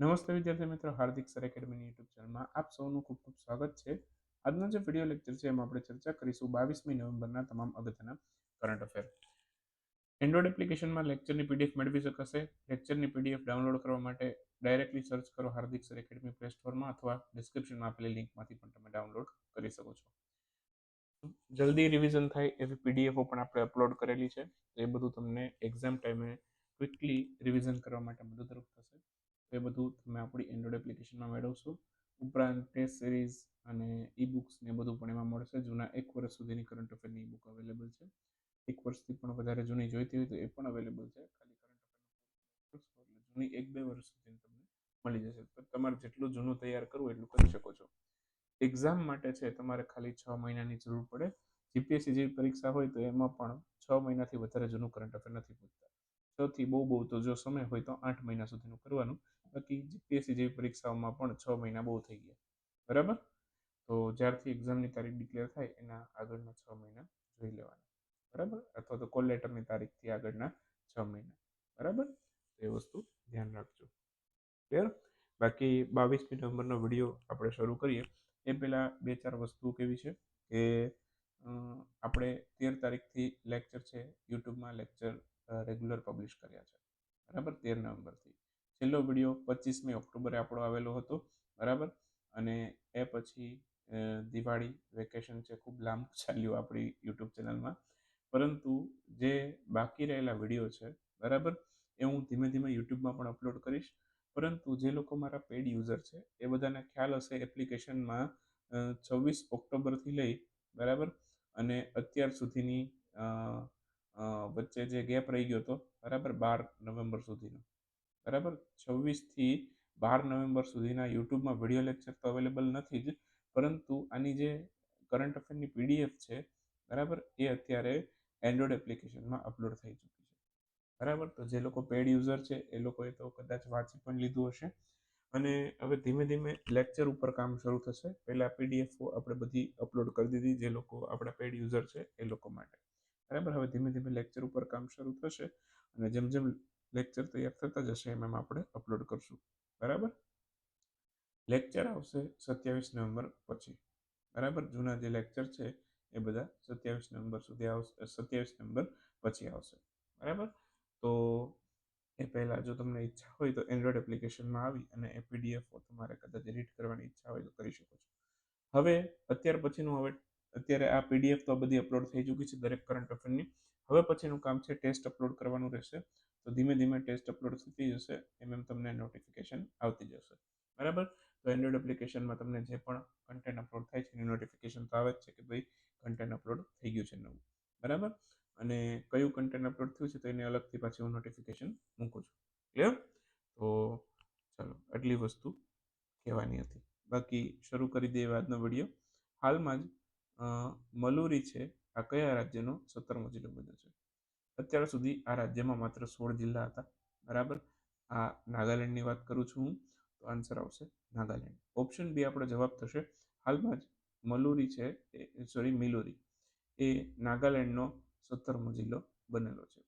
નમસ્તે વિદ્યાર્થી મિત્રો, હાર્દિક સર એકેડમીની યુટ્યુબ ચેનલમાં આપ સૌનું ખૂબ ખૂબ સ્વાગત છે. આજનો જે વીડિયો લેક્ચર છે, એમાં આપણે ચર્ચા કરીશું બાવીસમી નવેમ્બરના તમામ અગત્યના કરંટ અફેર એન્ડ્રોઇડ એપ્લિકેશનમાં લેક્ચરની પીડીએફ મેળવી શકાશે. લેક્ચરની પીડીએફ ડાઉનલોડ કરવા માટે ડાયરેક્ટલી સર્ચ કરો હાર્દિક સર એકેડમી પ્લે સ્ટોરમાં અથવા ડિસ્ક્રિપ્શનમાં આપેલી લિંકમાંથી પણ તમે ડાઉનલોડ કરી શકો છો. જલ્દી રિવિઝન થાય એવી પીડીએફો પણ આપણે અપલોડ કરેલી છે. એ બધું તમને એક્ઝામ ટાઈમે ક્વિકલી રિવિઝન કરવા માટે મદદરૂપ થશે. એ બધું તમે આપણી એન્ડ્રોઈડ એપ્લિકેશનમાં મેળવશો. ઉપરાંત ટેસ્ટ સિરીઝ અને ઈ બુક્સ ને બધું પણ એમાં મળશે. જૂના એક વર્ષ સુધીની કરંટ અફેરની ઈ બુક અવેલેબલ છે. એક વર્ષથી પણ વધારે જૂની જોઈતી હોય તો એ પણ અવેલેબલ છે. ખાલી કરંટ અફેર જૂની એક બે વર્ષ સુધી તમને મળી જશે. તમારે જેટલું જૂનું તૈયાર કરવું એટલું કરી શકો છો. એક્ઝામ માટે છે તમારે ખાલી છ મહિનાની જરૂર પડે. જીપીએસસી જેવી પરીક્ષા હોય તો એમાં પણ છ મહિનાથી વધારે જૂનું કરંટ અફેર નથી પૂછતા. છથી બહુ બહુ તો જો સમય હોય તો આઠ મહિના સુધીનું કરવાનું. બાકી જીપીએસસી જેવી પરીક્ષાઓમાં પણ છ મહિના બહુ થઈ ગયા. બરાબર? તો જ્યારથી એક્ઝામની તારીખ ડિક્લેર થાય, એના આગળના છ મહિના જોઈ લેવાના. બરાબર? અથવા તો કોલ લેટરની તારીખથી આગળના છ મહિના. બરાબર? એ વસ્તુ ધ્યાન રાખજો. ક્લિયર બાકી બાવીસમી નવેમ્બરનો વીડિયો આપણે શરૂ કરીએ. એ પહેલાં બે ચાર વસ્તુ કેવી છે કે આપણે તેર તારીખથી લેક્ચર છે, યુટ્યુબમાં લેક્ચર રેગ્યુલર પબ્લિશ કર્યા છે. બરાબર? તેર નવેમ્બરથી. છેલ્લો વીડિયો પચીસમી ઓક્ટોબરે આપણો આવેલો હતો, બરાબર? અને એ પછી દિવાળી વેકેશન છે, ખૂબ લાંબુ ચાલ્યું આપણી યુટ્યુબ ચેનલમાં. પરંતુ જે બાકી રહેલા વીડિયો છે, બરાબર? એ હું ધીમે ધીમે યુટ્યુબમાં પણ અપલોડ કરીશ. પરંતુ જે લોકો મારા પેડ યુઝર છે, એ બધાને ખ્યાલ હશે એપ્લિકેશનમાં છવ્વીસ ઓક્ટોબરથી લઈ, બરાબર? અને અત્યાર સુધીની વચ્ચે જે ગેપ રહી ગયો હતો, બરાબર? બાર નવેમ્બર સુધીનો. બરાબર? છવ્વીસથી બાર નવેમ્બર સુધીના યુટ્યુબમાં વીડિયો લેક્ચર તો અવેલેબલ નથી જ, પરંતુ આની જે કરંટ અફેરની પીડીએફ છે, બરાબર? એ અત્યારે એન્ડ્રોઈડ એપ્લિકેશનમાં અપલોડ થઈ ચૂકી છે. બરાબર? તો જે લોકો પેડ યુઝર છે, એ લોકોએ તો કદાચ વાંચી પણ લીધું હશે. અને હવે ધીમે ધીમે લેક્ચર ઉપર કામ શરૂ થશે. પહેલાં પીડીએફ આપણે બધી અપલોડ કરી દીધી, જે લોકો આપણા પેડ યુઝર છે, એ લોકો માટે. બરાબર? હવે ધીમે ધીમે લેક્ચર ઉપર કામ શરૂ થશે. અને જેમ જેમ લેક્ચર તૈયાર થતા જશે એમ એમ આપણે અપલોડ કરશું. બરાબર? લેક્ચર આવશે સત્યાવીસ નવેમ્બર પછી. બરાબર? જૂના જે લેક્ચર છે, એ બધા સત્યાવીસ નવેમ્બર સુધી આવશે સત્યાવીસ નવેમ્બર પછી આવશે. બરાબર? તો એ પહેલાં જો તમને ઈચ્છા હોય તો એન્ડ્રોઈડ એપ્લિકેશનમાં આવી અને એ પીડીએફ તમારે કદાચ રીડ કરવાની ઈચ્છા હોય તો કરી શકો છો. હવે, અત્યાર પછીનું હવે, અત્યારે આ પીડીએફ તો બધી અપલોડ થઈ ચૂકી છે દરેક કરંટ અફેરની હવે પછીનું કામ છે ટેસ્ટ અપલોડ કરવાનું રહેશે. તો ધીમે ધીમે ટેસ્ટ અપલોડ થતી જશે, એમ એમ તમને નોટિફિકેશન આવતી જશે. બરાબર? તો એન્ડ્રોઈડ એપ્લિકેશનમાં તમને જે પણ કન્ટેન્ટ અપલોડ થાય છે, એની નોટિફિકેશન તો આવે જ છે કે ભાઈ કન્ટેન્ટ અપલોડ થઈ ગયું છે નવું. બરાબર? અને કયું કન્ટેન્ટ અપલોડ થયું છે તો એને અલગથી પાછી હું નોટિફિકેશન મૂકું છું. ક્લિયર તો ચાલો, આટલી વસ્તુ કહેવાની હતી. બાકી શરૂ કરી દઈએ આજનો વીડિયો. હાલમાં જ મલુરી છે આ કયા રાજ્યનો સત્તરમો જિલ્લો બન્યો છે? અત્યાર સુધી આ રાજ્યમાં માત્ર સોળ જિલ્લા હતા. બરાબર? આ નાગાલેન્ડની વાત કરું છું હું, તો આન્સર આવશે નાગાલેન્ડ. ઓપ્શન બી આપણો જવાબ થશે હાલમાં જ મલુરી છે એ સોરી મિલુરી. એ નાગાલેન્ડનો સત્તરમો જિલ્લો બનેલો છે.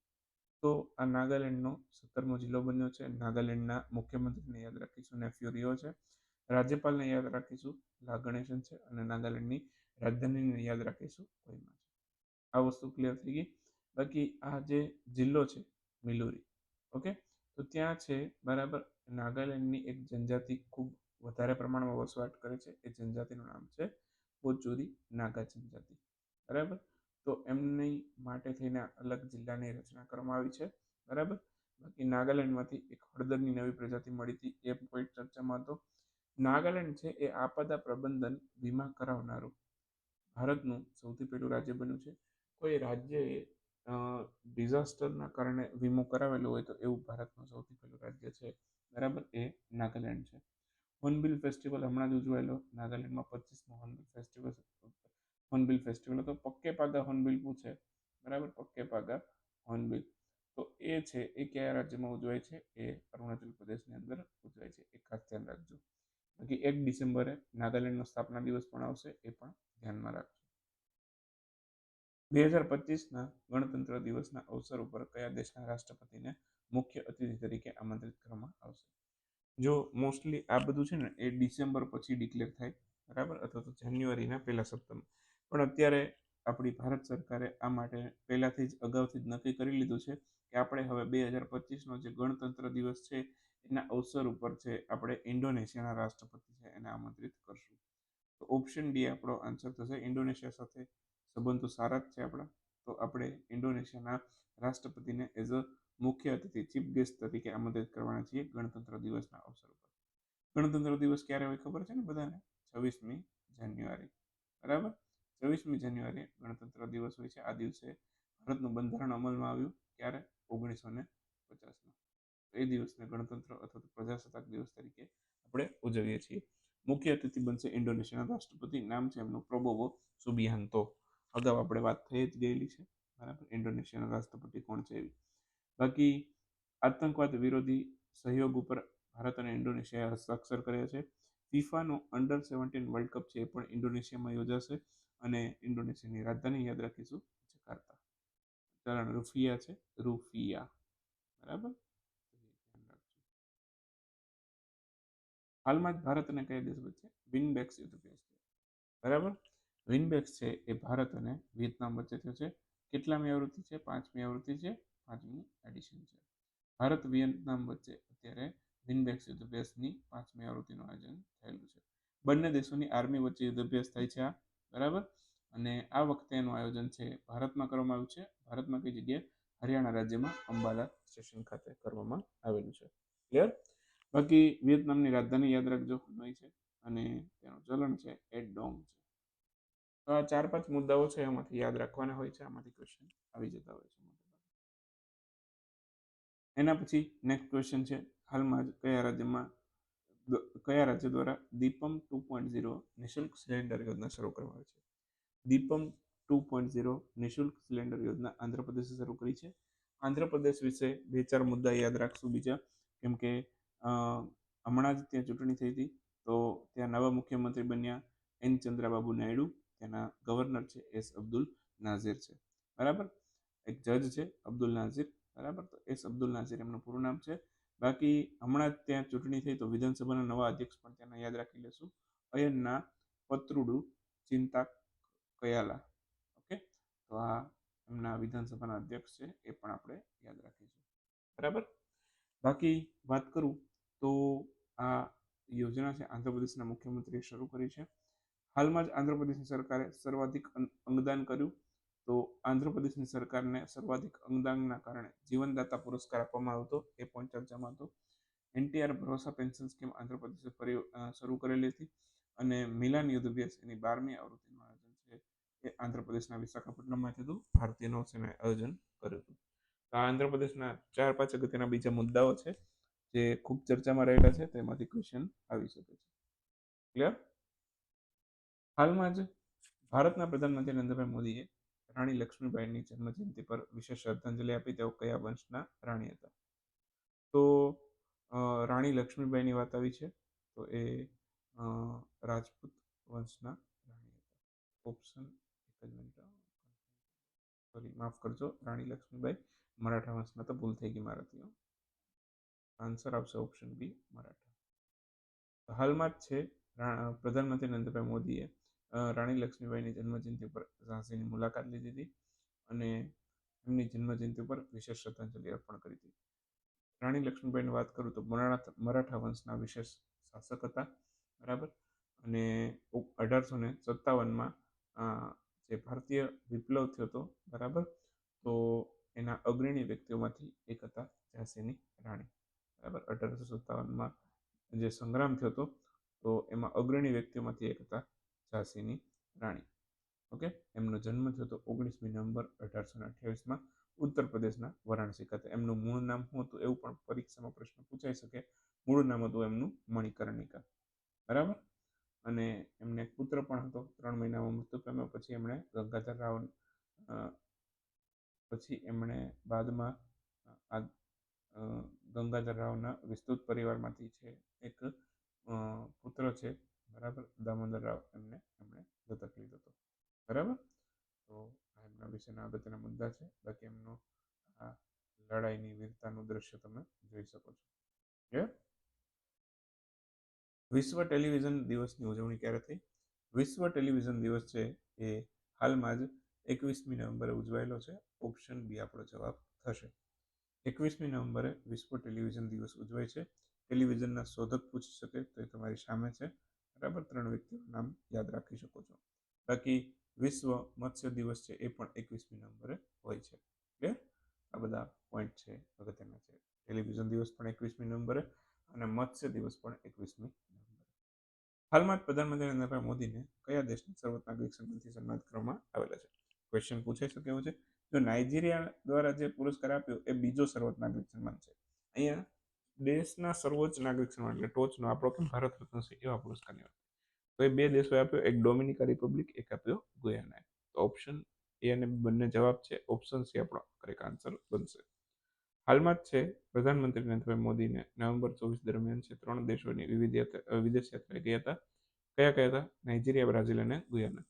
તો આ નાગાલેન્ડનો સત્તરમો જિલ્લો બન્યો છે. નાગાલેન્ડના મુખ્યમંત્રીને યાદ રાખીશું નેફ્યુ રિયો છે. રાજ્યપાલને યાદ રાખીશું, લા ગણેશન છે. અને નાગાલેન્ડની રાજધાનીને યાદ રાખીશું, કોઈમાં છે. આ વસ્તુ ક્લિયર થઈ ગઈ. બાકી આ જે જિલ્લો છે, મિલુરી, ઓકે? તો ત્યાં છે, બરાબર, નાગાલેન્ડની એક જનજાતિ ખૂબ વધારે પ્રમાણમાં વસવાટ કરે છે, એ જનજાતિનું નામ છે પોચુરી નાગા જનજાતિ, બરાબર? તો એમની માટે થઈને અલગ જિલ્લાની રચના કરવામાં આવી છે, બરાબર? બાકી નાગાલેન્ડમાંથી એક હળદરની નવી પ્રજાતિ મળી હતી, એ પોઈન્ટ ચર્ચામાં હતો. નાગાલેન્ડ છે, એ આપદા પ્રબંધન વીમા કરાવનારું ભારતનું સૌથી પહેલું રાજ્ય બન્યું છે. કોઈ રાજ્યએ ડિઝાસ્ટરના કારણે વીમો કરાવેલો હોય તો એવું ભારતનું સૌથી પહેલું રાજ્ય છે. બરાબર? એ નાગાલેન્ડ છે. હોર્નબિલ ફેસ્ટિવલ હમણાં જ ઉજવાયેલો. નાગાલેન્ડમાં પચીસમો હોર્નબિલ ફેસ્ટિવલ હોર્નબિલ ફેસ્ટિવલ હતો પક્કે પાગા હોર્નબિલ પૂછે બરાબર? પક્કે પાગા હોર્નબિલ. તો એ છે, એ કયા રાજ્યમાં ઉજવાય છે? એ અરુણાચલ પ્રદેશની અંદર ઉજવાય છે. એ ખાસ ધ્યાન રાખજો. બાકી એક ડિસેમ્બરે નાગાલેન્ડનો સ્થાપના દિવસ પણ આવશે, એ પણ ધ્યાનમાં રાખજો. બે હજાર પચીસના ગણતંત્ર દિવસના અવસર ઉપર કયા દેશના રાષ્ટ્રપતિને મુખ્ય અતિથિ તરીકે આમંત્રિત કરવામાં આવશે? જો મોસ્ટલી આ બધું છે ને એ ડિસેમ્બર પછી ડિક્લેર થાય, બરાબર? અથવા તો જાન્યુઆરીના પહેલા સપ્તાહમાં પણ અત્યારે આપણી ભારત સરકારે આ માટે પહેલાંથી જ અગાઉથી જ નક્કી કરી લીધું છે કે આપણે હવે બે હજાર પચીસનો જે ગણતંત્ર દિવસ છે, એના અવસર ઉપર છે આપણે ઇન્ડોનેશિયાના રાષ્ટ્રપતિ છે એને આમંત્રિત કરશું. તો ઓપ્શન ડી આપણો આન્સર થશે, ઇન્ડોનેશિયા સાથે સંબંધો સારા જ છે આપણા. તો આપણે ઇન્ડોનેશિયાના રાષ્ટ્રપતિને એઝ અ મુખ્ય અતિથિ ચીફ ગેસ્ટ તરીકે આમંત્રિત કરવાના છીએ ગણતંત્ર દિવસના અવસર ઉપર. ગણતંત્ર દિવસ ક્યારે હોય ખબર છે ને બધાને? છવ્વીસમી જાન્યુઆરી. બરાબર? છવ્વીસમી જાન્યુઆરી ગણતંત્ર દિવસ હોય છે. આ દિવસે ભારતનું બંધારણ અમલમાં આવ્યું. ક્યારે? ઓગણીસો ને પચાસમાં. એ દિવસને ગણતંત્ર અથવા તો પ્રજાસત્તાક દિવસ તરીકે આપણે ઉજવીએ છીએ. મુખ્ય અતિથિ બનશે ઇન્ડોનેશિયાના રાષ્ટ્રપતિ. નામ છે એમનું પ્રબોવો સુબિયાન્તો અગાઉ આપણે વાત થઈ જ ગયેલી છે. બરાબર? ઇન્ડોનેશિયાના રાષ્ટ્રપતિ કોણ છે એવી. બાકી આતંકવાદ વિરોધી સહયોગ ઉપર ભારત અને ઇન્ડોનેશિયાએ હસ્તાક્ષર કર્યા છે. ફિફાનો અંડર સેવન્ટીન વર્લ્ડ કપ છે એ પણ ઇન્ડોનેશિયામાં યોજાશે અને ઇન્ડોનેશિયાની રાજધાની યાદ રાખીશું. જકાર્તા. ચલણ રૂફિયા છે. રૂફિયા. બરાબર? હાલમાં જ ભારત અને કયા દેશ વચ્ચે વિનબેક્સ યુદ્ધ થયું છે? બરાબર? વિનબેક્સ છે એ ભારત અને વિયેતનામ વચ્ચે થયો છે. કેટલામી આવૃત્તિ છે? પાંચમી આવૃત્તિ છે? પાંચમી એડિશન છે. ભારત વિયેતનામ વચ્ચે અત્યારે વિનબેક્સ યુદ્ધભ્યાસની પાંચમી આવૃત્તિનું આયોજન થયેલું છે. બંને દેશોની આર્મી વચ્ચે યુદ્ધ અભ્યાસ થાય છે આ, બરાબર? અને આ વખતે એનું આયોજન છે ભારતમાં કરવામાં આવ્યું છે. ભારતમાં કઈ જગ્યાએ? હરિયાણા રાજ્યમાં, અંબાલા સ્ટેશન ખાતે કરવામાં આવેલું છે. ક્લિયર બાકી વિયેતનામની રાજધાની યાદ રાખજો હનોઈ છે અને તેનું ચલણ છે એ ડોંગ છે. ચાર પાંચ મુદ્દાઓ છે એમાંથી યાદ રાખવાના હોય છે, આમાંથી ક્વેશ્ચન આવી જતા હોય છે એના પછી નેક્સ્ટ ક્વેશ્ચન છે, હાલમાં જ કયા રાજ્યમાં કયા રાજ્ય દ્વારા દીપમ ટુ પોઈન્ટ ઝીરો નિઃશુલ્ક સિલિન્ડર યોજના શરૂ કરવામાં આવી છે? દીપમ ટુ પોઈન્ટ ઝીરો નિઃશુલ્ક સિલિન્ડર યોજના આંધ્રપ્રદેશે શરૂ કરી છે. આંધ્રપ્રદેશ વિશે બે ચાર મુદ્દા યાદ રાખશું બીજા. કેમ કે હમણાં જ ત્યાં ચૂંટણી થઈ હતી, તો ત્યાં નવા મુખ્યમંત્રી બન્યા એન ચંદ્રાબાબુ નાયડુ. ત્યાંના ગવર્નર છે એસ અબ્દુલ નાઝીર છે. બરાબર? એક જજ છે, અબ્દુલ નાઝીર. બરાબર? તો એસ અબ્દુલ નાઝીર એમનું પૂરું નામ છે. બાકી હમણાં જ ત્યાં ચૂંટણી થઈ તો વિધાનસભાના નવા અધ્યક્ષ પણ ત્યાંના યાદ રાખી લેશું. અયનના પત્રુડુ ચિંતા કયાલા ઓકે? તો આ એમના વિધાનસભાના અધ્યક્ષ છે, એ પણ આપણે યાદ રાખીશું. બરાબર? બાકી વાત કરું તો આ યોજના છે, આંધ્રપ્રદેશના મુખ્યમંત્રીએ શરૂ કરી છે. હાલમાં જ આંધ્રપ્રદેશની સરકારે સર્વાધિક અંગદાન કર્યું. તો આંધ્રપ્રદેશની સરકારને સર્વાધિક અંગદાનના કારણે જીવનદાતા પુરસ્કાર આપવામાં આવતો, એ પણ ચર્ચામાં હતો. એનટીઆર ભરોસા પેન્શન સ્કીમ આંધ્રપ્રદેશે શરૂ કરેલી હતી અને મિલાન યુદ્ધ અભ્યાસ એની બારમી આવૃત્તિનું આયોજન છે, એ આંધ્રપ્રદેશના વિશાખાપટ્ટનમમાં થતું. ભારતીય નૌસેનાએ આયોજન કર્યું હતું. આ આંધ્રપ્રદેશના ચાર પાંચ અગત્યના બીજા મુદ્દાઓ છે, જે ખૂબ ચર્ચામાં રહેલા છે, તેમાંથી ક્વેશ્ચન આવી શકે છે. ક્લિયર? હાલમાં જ ભારતના પ્રધાનમંત્રી નરેન્દ્રભાઈ મોદીએ રાણી લક્ષ્મીબાઈની જન્મજયંતિ પર વિશેષ શ્રદ્ધાંજલિ આપી તેઓ કયા વંશના રાણી હતા? તો રાણી લક્ષ્મીબાઈની વાત આવી છે, તો એ રાજપૂત વંશના રાણી હતા. ઓપ્શન એક જ મિનિટ સોરી, માફ કરજો, રાણી લક્ષ્મીબાઈ મરાઠા વંશના તો ભૂલ થઈ ગઈ મારાથી આન્સર આવશે ઓપ્શન બી મરાઠા. હાલમાં જ છે પ્રધાનમંત્રી નરેન્દ્રભાઈ મોદીએ રાણી લક્ષ્મીબાઈની જન્મજયંતિ ઉપર ઝાંસીની મુલાકાત લીધી હતી અને એમની જન્મજયંતિ ઉપર વિશેષ શ્રદ્ધાંજલિ અર્પણ કરી હતી. રાણી લક્ષ્મીબાઈની વાત કરું તો મરાઠા વંશના વિશેષ શાસક હતા, બરાબર? અને અઢારસો ને સત્તાવનમાં જે ભારતીય વિપ્લવ થયો હતો, બરાબર? તો એના અગ્રણી વ્યક્તિઓમાંથી એક હતા ઝાંસીની રાણી, બરાબર? અઢારસો સત્તાવનમાં જે સંગ્રામ થયો હતો, તો એમાં અગ્રણી વ્યક્તિઓમાંથી એક હતા ઝાંસીની રાણી. ઓકે? એમનો જન્મ થયો હતો ઓગણીસમી નવેમ્બર અઢારસો અઠ્યાવીસમાં ઉત્તર પ્રદેશના વારાણસી ખાતે. એમનું મૂળ નામ શું હતું એવું પણ પરીક્ષામાં પ્રશ્ન પૂછાઈ શકે. મૂળ નામ હતું એમનું મણિકર્ણિકા. બરાબર? અને એમને એક પુત્ર પણ હતો, ત્રણ મહિનામાં મૃત્યુ પામ્યો. પછી એમણે ગંગાધર રાવ પછી એમણે બાદમાં આ ગંગાધર રાવના વિસ્તૃત પરિવારમાંથી છે એક પુત્ર છે. બરાબર? દામોદર રાવ એમને, એમણે દત્તક લીધો હતો. બરાબર? તો આ એમના વિશેના બધાના મુદ્દા છે. બાકી એમનો આ લડાઈની વીરતાનું દ્રશ્ય તમે જોઈ શકો છો. ક્લિયર વિશ્વ ટેલિવિઝન દિવસની ઉજવણી ક્યારે થઈ? વિશ્વ ટેલિવિઝન દિવસ છે એ હાલમાં જ એકવીસમી નવેમ્બરે ઉજવાયેલો છે. ઓપ્શન બી આપણો જવાબ થશે. એકવીસમી નવેમ્બરે વિશ્વ ટેલિવિઝન દિવસ ઉજવાય છે. ટેલિવિઝનના શોધક પૂછી શકે તો એ તમારી સામે છે. બરાબર ત્રણ વ્યક્તિનું નામ યાદ રાખી શકો છો. બાકી વિશ્વ મત્સ્ય દિવસ છે એ પણ એકવીસમી નંબરે હોય છે. ક્લિયર આ બધા પોઈન્ટ છે અગત્યના છે. ટેલિવિઝન દિવસ પણ એકવીસમી નંબરે અને મત્સ્ય દિવસ પણ એકવીસમી નંબરે હાલમાં જ પ્રધાનમંત્રી નરેન્દ્રભાઈ મોદીને કયા દેશના સર્વોચ્ચ નાગરિક સન્માનથી સન્માનિત કરવામાં આવેલા છે? ક્વેશ્ચન પૂછાઈ શકે એવું છે. જો નાઇજીરિયા દ્વારા જે પુરસ્કાર આપ્યો એ બીજો સર્વોચ્ચ નાગરિક સન્માન છે. અહીંયા દેશના સર્વોચ્ચ નાગરિક સન્માન એટલે ટોચનો આપણો કેમ ભારત રત્ન છે એવા પુરસ્કારની વાત તો એ બે દેશોએ આપ્યો, એક ડોમિનિકા રિપબ્લિક, એક આપ્યો ગુયાના. તો ઓપ્શન એ અને બંને જવાબ છે ઓપ્શન સી આપણો કરેક્ટ આન્સર બનશે. હાલમાં જ છે, પ્રધાનમંત્રી નરેન્દ્રભાઈ મોદીને નવેમ્બર ચોવીસ દરમિયાન છે ત્રણ દેશોની વિવિધ વિદેશ યાત્રાએ ગયા હતા. કયા કયા હતા? નાઇજીરિયા, બ્રાઝિલ અને ગુયાના.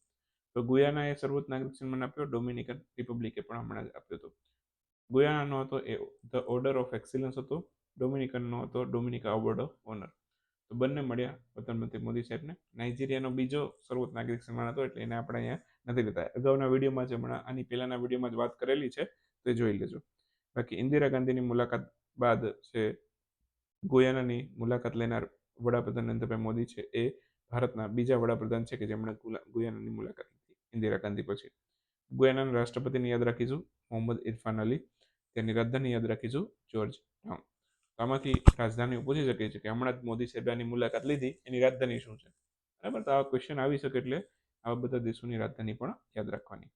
તો ગુયાનાએ સર્વોચ્ચ નાગરિક સન્માન આપ્યો, ડોમિનિકન રિપબ્લિકે પણ હમણાં જ આપ્યો હતો. ગુયાનાનો હતો એ, ધ ઓર્ડર ઓફ એક્સિલન્સ હતો. ડોમિનિકનનો હતો, ડોમિનિકા અવોર્ડ ઓનર. તો બંને મળ્યા પ્રધાનમંત્રી મોદી સાહેબને. નાઇજીરિયાનો બીજો સર્વોચ્ચ નાગરિક સન્માન હતો એટલે એને આપણે અહીંયા નથી લેતા અગાઉના વિડીયોમાં જ હમણાં આની પહેલાના વિડીયોમાં જ વાત કરેલી છે, તે જોઈ લેજો. બાકી ઇન્દિરા ગાંધીની મુલાકાત બાદ છે, ગુયાનાની મુલાકાત લેનાર વડાપ્રધાન નરેન્દ્રભાઈ મોદી છે, એ ભારતના બીજા વડાપ્રધાન છે કે જેમણે ગુયાનાની મુલાકાત લીધી. ઇન્દિરા ગાંધી પછી. ગુયાનાના રાષ્ટ્રપતિને યાદ રાખીશું, મોહમ્મદ ઇરફાન અલી. તેની રાજધાની યાદ રાખીશું, જ્યોર્જ ટાઉન. આમાંથી રાજધાની પૂછી શકે છે કે હમણાં જ મોદી સાહેબાની મુલાકાત લીધી, એની રાજધાની શું છે? બરાબર? તો આવા ક્વેશ્ચન આવી શકે એટલે આવા બધા દેશોની રાજધાની પણ યાદ રાખવાની.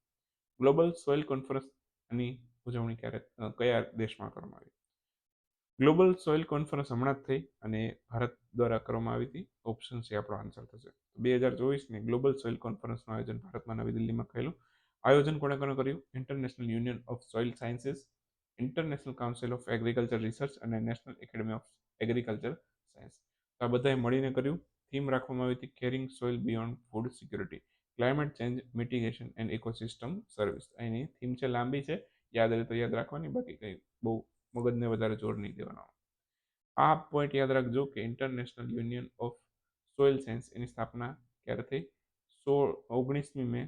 ગ્લોબલ સોઇલ કોન્ફરન્સની ઉજવણી ક્યારે કયા દેશમાં કરવામાં આવી? ગ્લોબલ સોઇલ કોન્ફરન્સ હમણાં જ થઈ અને ભારત દ્વારા કરવામાં આવી હતી. ઓપ્શન છે આપણો આન્સર થશે. બે હજાર ચોવીસની ગ્લોબલ સોઇલ કોન્ફરન્સનું આયોજન ભારતમાં નવી દિલ્હીમાં થયેલું. આયોજન કોણે કોણે કર્યું? International union of soil sciences international council of agriculture research અને national academy of agriculture science તો આ બધાએ મળીને કર્યું. થીમ રાખવામાં આવી હતી caring soil beyond food security climate change mitigation and ecosystem service any theme છે લાંબી છે. યાદ રહે તો યાદ રાખવાની. બાકી કંઈ બહુ મગજને વધારે જોર નહીં દેવાનો. આ પોઈન્ટ યાદ રાખજો કે international union of soil science એની સ્થાપના ક્યારે થઈ? સોળ ઓગણીસમી મે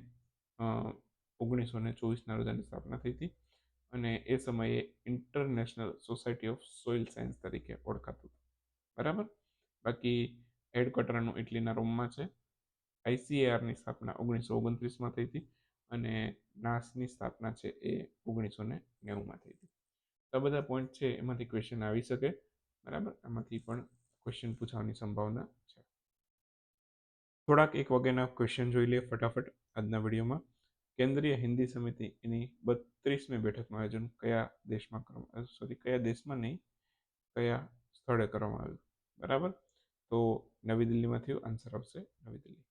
ઓગણીસો ને ચોવીસના રોજ એની સ્થાપના થઈ હતી. અને એ સમયે international society of soil science તરીકે ઓળખાતું. બરાબર? બાકી હેડક્વાર્ટરનું ઇટલીના રોમમાં છે. આઈસીએઆરની સ્થાપના ઓગણીસો ઓગણત્રીસમાં થઈ હતી અને નાસની સ્થાપના છે એ ઓગણીસો ને નેવુંમાં થઈ હતી. તો બધા પોઈન્ટ છે, એમાંથી ક્વેશ્ચન આવી શકે. બરાબર? એમાંથી પણ ક્વેશ્ચન પૂછવાની સંભાવના છે. થોડાક એક વાગ્યાના ક્વેશ્ચન જોઈ લઈએ ફટાફટ આજના વિડીયોમાં કેન્દ્રીય હિન્દી સમિતિ એની બત્રીસમી બેઠકનું આયોજન કયા દેશમાં કરવામાં સોરી કયા દેશમાં નહીં, કયા સ્થળે કરવામાં આવ્યું? બરાબર? તો નવી દિલ્હીમાં થયું આન્સર આવશે નવી દિલ્હી.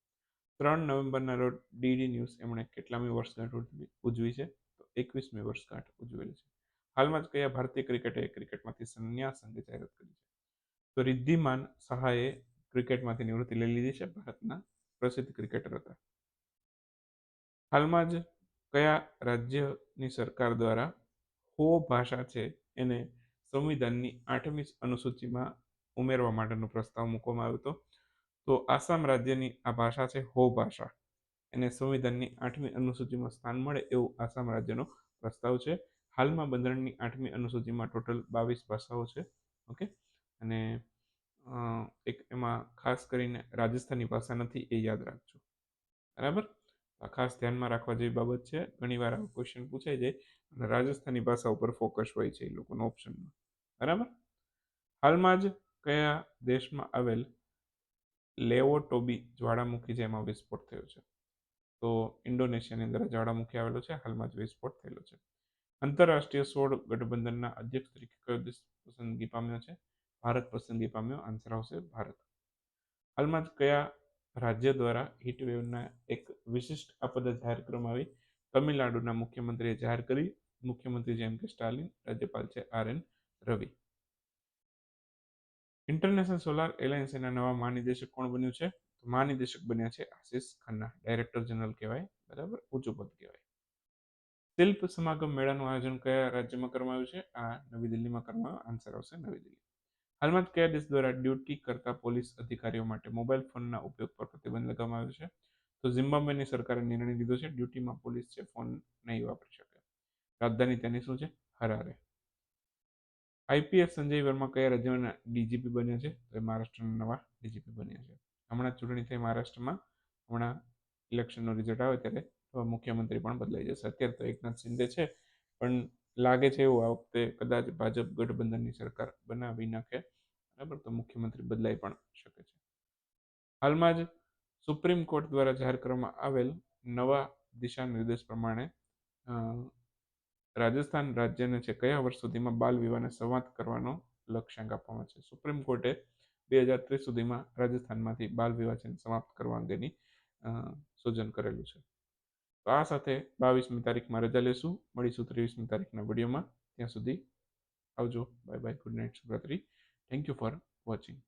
ત્રણ નવેમ્બરના રોજ ડીડી ન્યૂઝ એમણે કેટલામી વર્ષગાંઠ ઉજવી છે? તો એકવીસમી વર્ષગાંઠ ઉજવેલી છે. હાલમાં જ કયા ભારતીય ક્રિકેટે ક્રિકેટમાંથી સંન્યાસ અંગે જાહેરાત કરી છે? તો રિદ્ધિમાન સહાયે ક્રિકેટમાંથી નિવૃત્તિ લઈ લીધી છે. ભારતના પ્રસિદ્ધ ક્રિકેટર હતા. હાલમાં જ કયા રાજ્યની સરકાર દ્વારા હો ભાષા છે એને સંવિધાનની આઠમી અનુસૂચિમાં ઉમેરવા માટેનો પ્રસ્તાવ મૂકવામાં આવ્યો હતો? તો આસામ રાજ્યની આ ભાષા છે હો ભાષા. એને સંવિધાનની આઠમી અનુસૂચિમાં સ્થાન મળે એવું આસામ રાજ્યનો પ્રસ્તાવ છે. હાલમાં બંધારણની આઠમી અનુસૂચિમાં ટોટલ બાવીસ ભાષાઓ છે. ઓકે? અને એક એમાં ખાસ કરીને રાજસ્થાની ભાષા નથી એ યાદ રાખજો. બરાબર? આ ખાસ ધ્યાનમાં રાખવા જેવી બાબત છે. ઘણીવાર આ ક્વેશ્ચન પૂછાઈ જાય અને રાજસ્થાની ભાષા ઉપર ફોકસ હોય છે એ લોકોનો ઓપ્શનમાં બરાબર? હાલમાં જ કયા દેશમાં આવેલ લેવો ટોબી જ્વાળામુખી જેમાં વિસ્ફોટ થયો છે? તો ઇન્ડોનેશિયાની અંદર જ્વાળામુખી આવેલો છે, હાલમાં જ વિસ્ફોટ થયેલો છે. આંતરરાષ્ટ્રીય સોળ ગઠબંધનના અધ્યક્ષ તરીકે કયો દેશ પસંદગી પામ્યો છે? ભારત પસંદગી પામ્યો આન્સર આવશે ભારત. હાલમાં જ કયા રાજ્ય દ્વારા હીટવેવના એક વિશિષ્ટ આપદા જાહેર કરવામાં આવી. તમિલનાડુના મુખ્યમંત્રીએ જાહેર કરી. મુખ્યમંત્રી જેમ કે સ્ટાલિન, રાજ્યપાલ છે R N Ravi. International solar alliance એના નવા મહાનિદેશક કોણ બન્યું છે? તો મહાનિદેશક બન્યા છે આશિષ ખન્ના. ડાયરેક્ટર જનરલ કહેવાય, બરાબર? ઊંચું પદ કહેવાય. શિલ્પ સમાગમ મેળાનું આયોજન કયા રાજ્યમાં કરવામાં આવ્યું છે? આ નવી દિલ્હીમાં કરવામાં આન્સર આવશે નવી દિલ્હી. હાલમાં જ કયા દેશ દ્વારા ડ્યુટી કરતા પોલીસ અધિકારીઓ માટે મોબાઈલ ફોનના ઉપયોગ પર પ્રતિબંધ લગાવવામાં આવ્યો છે? તો ઝિમ્બાબ્વેની સરકારે નિર્ણય લીધો છે, ડ્યુટીમાં પોલીસ છે, ફોન નહીં વાપરી શકે. રાજધાની તેની શું છે? હરારે. આઈપીએસ સંજય વર્મા કયા રાજ્યના ડીજીપી બન્યા છે? તો એ મહારાષ્ટ્રના નવા ડીજીપી બન્યા છે. હમણાં ચૂંટણી થઈ મહારાષ્ટ્રમાં, હમણાં ઇલેક્શનનું રિઝલ્ટ આવે ત્યારે મુખ્યમંત્રી પણ બદલાઈ જશે. અત્યારે તો એકનાથ શિંદે છે, પણ લાગે છે એવું આ વખતે કદાચ ભાજપ ગઠબંધનની સરકાર બનાવી નાખે, બરાબર? તો મુખ્યમંત્રી બદલાઈ પણ શકે છે. હાલમાં જ સુપ્રીમ કોર્ટ દ્વારા જાહેર કરવામાં આવેલ નવા દિશા નિર્દેશ પ્રમાણે રાજસ્થાન રાજ્યને છે કયા વર્ષ સુધીમાં બાલ વિવાહને સમાપ્ત કરવાનો લક્ષ્યાંક આપવામાં છે? સુપ્રીમ કોર્ટે બે હજાર ત્રીસ સુધીમાં રાજસ્થાનમાંથી બાલ વિવાહ સમાપ્ત કરવા અંગેની સૂચન કરેલું છે. તો આ સાથે બાવીસમી તારીખમાં રજા લેશું. મળીશું ત્રેવીસમી તારીખના વિડીયોમાં. ત્યાં સુધી આવજો. Bye bye. Good night, શુભરાત્રી. Thank you for watching